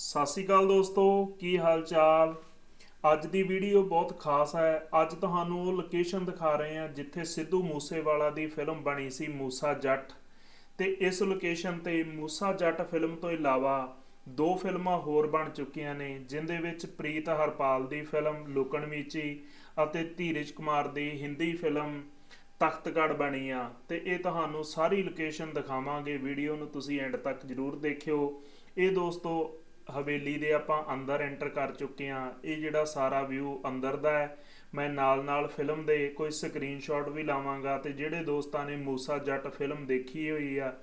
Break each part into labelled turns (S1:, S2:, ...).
S1: ਸਤਿ ਸ਼੍ਰੀ ਅਕਾਲ ਦੋਸਤੋ, ਕੀ ਹਾਲ ਚਾਲ ਅੱਜ ਦੀ ਵੀਡੀਓ ਬਹੁਤ ਖਾਸ ਹੈ। ਅੱਜ ਤੁਹਾਨੂੰ ਉਹ ਲੋਕੇਸ਼ਨ ਦਿਖਾ ਰਹੇ ਹਾਂ ਜਿੱਥੇ ਸਿੱਧੂ ਮੂਸੇਵਾਲਾ ਦੀ ਫਿਲਮ ਬਣੀ ਸੀ ਮੂਸਾ ਜੱਟ। ਤੇ ਇਸ ਲੋਕੇਸ਼ਨ ਤੇ ਮੂਸਾ ਜੱਟ ਫਿਲਮ ਤੋਂ ਇਲਾਵਾ ਦੋ ਫਿਲਮਾਂ ਹੋਰ ਬਣ ਚੁੱਕੀਆਂ ਨੇ, ਜਿੰਦੇ ਵਿੱਚ ਪ੍ਰੀਤ ਹਰਪਾਲ ਦੀ ਫਿਲਮ ਲੁਕਣ ਮੀਚੀ ਅਤੇ ਧੀਰਜ ਕੁਮਾਰ ਦੀ ਹਿੰਦੀ ਫਿਲਮ ਤਖਤਗੜ ਬਣੀ ਆ। ਤੇ ਇਹ ਤੁਹਾਨੂੰ ਸਾਰੀ ਲੋਕੇਸ਼ਨ ਦਿਖਾਵਾਂਗੇ। ਵੀਡੀਓ ਨੂੰ ਤੁਸੀਂ ਐਂਡ ਤੱਕ ਜਰੂਰ ਦੇਖਿਓ। ਇਹ ਦੋਸਤੋ ਹਵੇਲੀ ਦੇ ਆਪਾਂ ਅੰਦਰ ਐਂਟਰ ਕਰ ਚੁੱਕੇ ਆ ਇਹ ਜਿਹੜਾ ਸਾਰਾ ਵਿਊ ਅੰਦਰ ਦਾ ਹੈ। ਮੈਂ ਨਾਲ ਨਾਲ ਫਿਲਮ ਦੇ ਕੋਈ ਸਕਰੀਨਸ਼ਾਟ ਵੀ ਲਾਵਾਂਗਾ ਤੇ ਜਿਹੜੇ ਦੋਸਤਾਂ ਨੇ ਮੂਸਾ ਜੱਟ ਫਿਲਮ ਦੇਖੀ ਹੋਈ ਆ,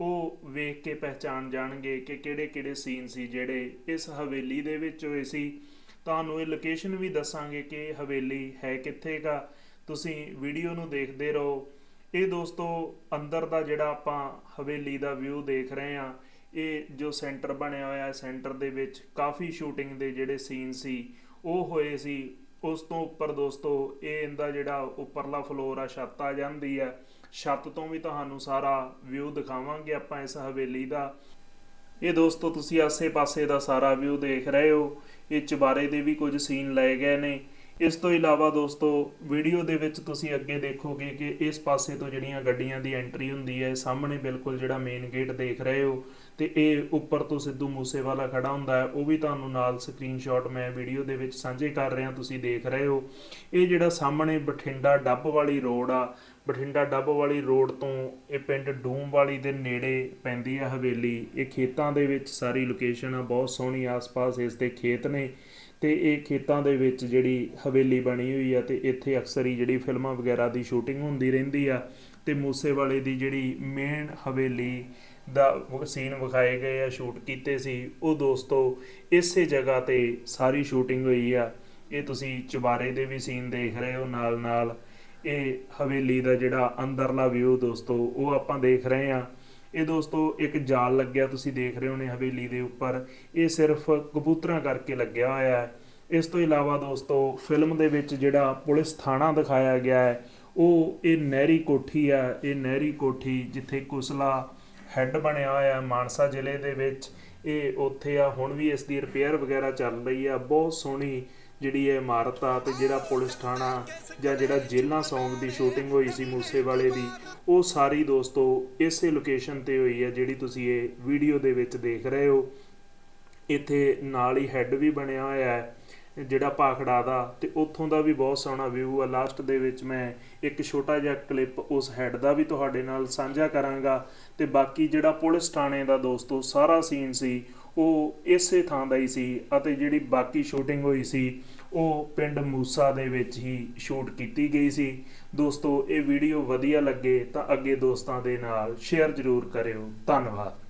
S1: ਉਹ ਵੇਖ ਕੇ ਪਹਿਚਾਨ ਜਾਣਗੇ ਕਿ ਕਿਹੜੇ-ਕਿਹੜੇ ਸੀਨ ਸੀ ਜਿਹੜੇ ਇਸ ਹਵੇਲੀ ਦੇ ਵਿੱਚ ਹੋਏ ਸੀ। ਤੁਹਾਨੂੰ ਇਹ ਲੋਕੇਸ਼ਨ ਵੀ ਦੱਸਾਂਗੇ ਕਿ ਹਵੇਲੀ ਹੈ ਕਿੱਥੇਗਾ ਤੁਸੀਂ ਵੀਡੀਓ ਨੂੰ ਦੇਖਦੇ ਰਹੋ। ਇਹ ਦੋਸਤੋ, ਅੰਦਰ ਦਾ ਜਿਹੜਾ ਆਪਾਂ ਹਵੇਲੀ ਦਾ ਵਿਊ ਦੇਖ ਰਹੇ ਆ ਇਹ ਜੋ ਸੈਂਟਰ ਬਣਿਆ ਹੋਇਆ ਹੈ ਸੈਂਟਰ ਦੇ ਵਿੱਚ ਕਾਫੀ ਸ਼ੂਟਿੰਗ ਦੇ ਜਿਹੜੇ ਸੀਨ ਸੀ, ਉਹ ਹੋਏ ਸੀ। ਉਸ ਤੋਂ ਉੱਪਰ ਦੋਸਤੋ, ਇਹ ਇਹਦਾ ਜਿਹੜਾ ਉੱਪਰਲਾ ਫਲੋਰ ਆ, ਛੱਤ ਆ ਜਾਂਦੀ ਹੈ ਛੱਤ ਤੋਂ ਵੀ ਤੁਹਾਨੂੰ ਸਾਰਾ ਵਿਊ ਦਿਖਾਵਾਂਗੇ ਆਪਾਂ ਇਸ ਹਵੇਲੀ ਦਾ। ਇਹ ਦੋਸਤੋ, ਤੁਸੀਂ ਆਸੇ-ਪਾਸੇ ਦਾ ਸਾਰਾ ਵਿਊ ਦੇਖ ਰਹੇ ਹੋ। ਇਹ ਚੁਬਾਰੇ ਦੇ ਵੀ ਕੁਝ ਸੀਨ ਲਏ ਗਏ ਨੇ। ਇਸ ਤੋਂ ਇਲਾਵਾ ਦੋਸਤੋ, ਵੀਡੀਓ ਦੇ ਵਿੱਚ ਤੁਸੀਂ ਅੱਗੇ ਦੇਖੋਗੇ ਕਿ ਇਸ ਪਾਸੇ ਤੋਂ ਜਿਹੜੀਆਂ ਗੱਡੀਆਂ ਦੀ ਐਂਟਰੀ ਹੁੰਦੀ ਹੈ ਸਾਹਮਣੇ ਬਿਲਕੁਲ ਜਿਹੜਾ ਮੇਨ ਗੇਟ ਦੇਖ ਰਹੇ ਹੋ ਤੇ ਇਹ ਉੱਪਰ ਤੋਂ ਸਿੱਧੂ ਮੂਸੇਵਾਲਾ ਖੜਾ ਹੁੰਦਾ ਹੈ, ਉਹ ਵੀ ਤੁਹਾਨੂੰ ਨਾਲ ਸਕਰੀਨਸ਼ਾਟ ਮੈਂ ਵੀਡੀਓ ਦੇ ਵਿੱਚ ਸਾਂਝੇ ਕਰ ਰਿਹਾ, ਤੁਸੀਂ ਦੇਖ ਰਹੇ ਹੋ। ਇਹ ਜਿਹੜਾ ਸਾਹਮਣੇ ਬਠਿੰਡਾ ਡੱਬ ਵਾਲੀ ਰੋਡ ਆ, ਬਠਿੰਡਾ ਡੱਬ ਵਾਲੀ ਰੋਡ ਤੋਂ ਇਹ ਪਿੰਡ ਡੂਮ ਵਾਲੀ ਦੇ ਨੇੜੇ ਪੈਂਦੀ ਹੈ ਹਵੇਲੀ, ਇਹ ਖੇਤਾਂ ਦੇ ਵਿੱਚ ਸਾਰੀ ਲੋਕੇਸ਼ਨ ਆ, ਬਹੁਤ ਸੋਹਣੀ ਆਸ-ਪਾਸ ਇਸ ਦੇ ਖੇਤ ਨੇ। ਤੇ ਇਹ ਖੇਤਾਂ ਦੇ ਵਿੱਚ ਜਿਹੜੀ ਹਵੇਲੀ ਬਣੀ ਹੋਈ ਆ ਤੇ ਇੱਥੇ ਅਕਸਰ ਹੀ ਜਿਹੜੀ ਫਿਲਮਾਂ ਵਗੈਰਾ ਦੀ ਸ਼ੂਟਿੰਗ ਹੁੰਦੀ ਰਹਿੰਦੀ ਆ ਤੇ ਮੂਸੇਵਾਲੇ ਦੀ ਜਿਹੜੀ ਮੇਨ ਹਵੇਲੀ ਦਾ ਸੀਨ ਵਿਖਾਏ ਗਏ ਆ, ਸ਼ੂਟ ਕੀਤੇ ਸੀ, ਉਹ ਦੋਸਤੋ ਇਸੇ ਜਗ੍ਹਾ ਤੇ ਸਾਰੀ ਸ਼ੂਟਿੰਗ ਹੋਈ ਆ। ਇਹ ਤੁਸੀਂ ਚੁਬਾਰੇ ਦੇ ਵੀ ਸੀਨ ਦੇਖ ਰਹੇ ਹੋ ਨਾਲ ਨਾਲ ਇਹ ਹਵੇਲੀ ਦਾ ਜਿਹੜਾ ਅੰਦਰਲਾ ਵਿਊ ਦੋਸਤੋ, ਉਹ ਆਪਾਂ ਦੇਖ ਰਹੇ ਆ। ਇਹ ਦੋਸਤੋ, ਇੱਕ ਜਾਲ ਲੱਗਿਆ ਤੁਸੀਂ ਦੇਖ ਰਹੇ ਹੋਣੇ ਹਵੇਲੀ ਦੇ ਉੱਪਰ। ਇਹ ਸਿਰਫ ਕਬੂਤਰਾਂ ਕਰਕੇ ਲੱਗਿਆ ਹੋਇਆ ਹੈ। ਇਸ ਤੋਂ ਇਲਾਵਾ ਦੋਸਤੋ, ਫਿਲਮ ਦੇ ਵਿੱਚ ਜਿਹੜਾ ਪੁਲਿਸ ਥਾਣਾ ਦਿਖਾਇਆ ਗਿਆ ਹੈ, ਉਹ ਇਹ ਨਹਿਰੀ ਕੋਠੀ ਆ ਇਹ ਨਹਿਰੀ ਕੋਠੀ ਜਿੱਥੇ ਕੁਸਲਾ ਹੈੱਡ ਬਣਿਆ ਹੋਇਆ ਹੈ ਮਾਨਸਾ ਜ਼ਿਲ੍ਹੇ ਦੇ ਵਿੱਚ। ਇਹ ਉੱਥੇ ਆ, ਹੁਣ ਵੀ ਇਸ ਦੀ ਰਿਪੇਅਰ ਵਗੈਰਾ ਚੱਲ ਰਹੀ ਆ ਬਹੁਤ ਸੋਹਣੀ ਜਿਹੜੀ ਇਹ ਇਮਾਰਤ ਆ ਤੇ ਜਿਹੜਾ ਪੁਲਿਸ ਥਾਣਾ ਜਾਂ ਜਿਹੜਾ ਜੇਲਾਂ ਸੌਂਗ ਦੀ ਸ਼ੂਟਿੰਗ ਹੋਈ ਸੀ ਮੂਸੇਵਾਲੇ ਦੀ, ਉਹ ਸਾਰੀ ਦੋਸਤੋ ਇਸੇ ਲੋਕੇਸ਼ਨ ਤੇ ਹੋਈ ਹੈ ਜਿਹੜੀ ਤੁਸੀਂ ਇਹ ਵੀਡੀਓ ਦੇ ਵਿੱਚ ਦੇਖ ਰਹੇ ਹੋ। ਇੱਥੇ ਨਾਲ ਹੀ ਹੈੱਡ ਵੀ ਬਣਿਆ ਹੋਇਆ ਹੈ, ਜਿਹੜਾ ਪਾਖੜਾ ਦਾ ਤੇ ਉੱਥੋਂ ਦਾ ਵੀ ਬਹੁਤ ਸੋਹਣਾ ਵਿਊ ਆ। ਲਾਸਟ ਦੇ ਵਿੱਚ ਮੈਂ ਇੱਕ ਛੋਟਾ ਜਿਹਾ ਕਲਿੱਪ ਉਸ ਹੈੱਡ ਦਾ ਵੀ ਤੁਹਾਡੇ ਨਾਲ ਸਾਂਝਾ ਕਰਾਂਗਾ ਤੇ ਬਾਕੀ ਜਿਹੜਾ ਪੁਲਿਸ ਥਾਣੇ ਦਾ ਦੋਸਤੋ ਸਾਰਾ ਸੀਨ ਸੀ ਉਹ ਇਸੇ ਥਾਂ ਦਾ ਹੀ ਸੀ ਅਤੇ ਜਿਹੜੀ ਬਾਕੀ ਸ਼ੂਟਿੰਗ ਹੋਈ ਸੀ, ਉਹ ਪਿੰਡ ਮੂਸਾ ਦੇ ਵਿੱਚ ਹੀ ਸ਼ੂਟ ਕੀਤੀ ਗਈ ਸੀ। ਦੋਸਤੋ, ਇਹ ਵੀਡੀਓ ਵਧੀਆ ਲੱਗੇ ਤਾਂ ਅੱਗੇ ਦੋਸਤਾਂ ਦੇ ਨਾਲ ਸ਼ੇਅਰ ਜ਼ਰੂਰ ਕਰਿਓ। ਧੰਨਵਾਦ।